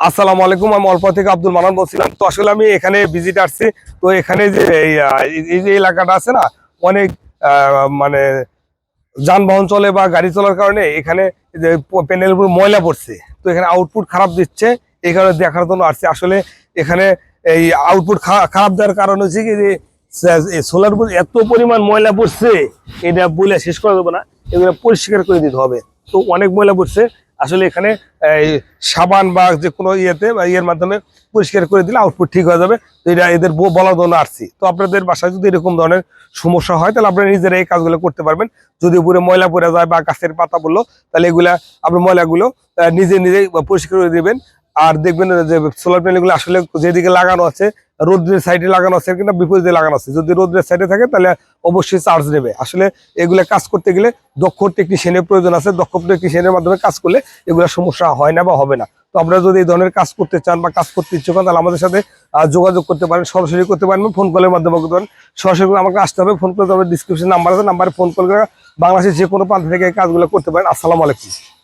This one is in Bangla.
আসসালামু আলাইকুম আমি অল্প থেকে আব্দুল মানান বলছিলাম। তো আসলে আমি এখানে ভিজিট আসছি। তো এখানে যে এই, যে এলাকাটা আছে না অনেক মানে যানবাহন চলে বা গাড়ি চলার কারণে এখানে যে উপর ময়লা পড়ছে। তো এখানে আউটপুট খারাপ দিচ্ছে এই কারণে দেখার জন্য আসছে। আসলে এখানে এই আউটপুট খারাপ দেওয়ার কারণ হচ্ছে কি যে সোলার উপর এত পরিমাণ ময়লা পড়ছে এটা বলে শেষ করা যাবে না এগুলো পরিষ্কার করে দিতে হবে। তো অনেক ময়লা পড়ছে আসলে এখানে সাবান বা যে কোনো ইয়েতে বা ইয়ের মাধ্যমে পরিষ্কার করে দিলে আউটপুট ঠিক হয়ে যাবে। এটা এদের বলার জন্য আসছি তো আপনাদের বাসায় যদি এরকম ধরনের সমস্যা হয়, তাহলে আপনারা নিজেরা এই কাজগুলো করতে পারবেন। যদি উপরে ময়লা পড়ে যায় বা গাছের পাতা বলল, তাহলে এগুলা আপনার ময়লাগুলো নিজে নিজেই পরিষ্কার করে দিবেন। আর দেখবেন যে সোলার প্যানেলগুলো আসলে যেদিকে লাগানো আছে, রোদ্রের সাইডে লাগানো আছে কিনা বিপরীতে লাগানো আছে। যদি রোদ্রের সাইডে থাকে, তাহলে অবশ্যই চার্জ নেবে। আসলে এগুলা কাজ করতে গেলে দক্ষ টেকনিশিয়ানের প্রয়োজন আছে। দক্ষ টেকনিশিয়ানের মাধ্যমে কাজ করলে এগুলা সমস্যা হয় না বা হবে না। তো আপনারা যদি এই ধরনের কাজ করতে চান বা কাজ করতে ইচ্ছুক হন, তাহলে আমাদের সাথে যোগাযোগ করতে পারেন। সরাসরি করতে পারেন ফোন কলের মাধ্যমে করতে পারেন। সরাসরি আমাকে আসতে হবে। ফোন করতে হবে ডিসক্রিপশন নাম্বার আছে। নাম্বারে ফোন কল করে বাংলাদেশের যে কোনো প্রান্ত থেকে কাজগুলো করতে পারেন। আসসালামু আলাইকুম।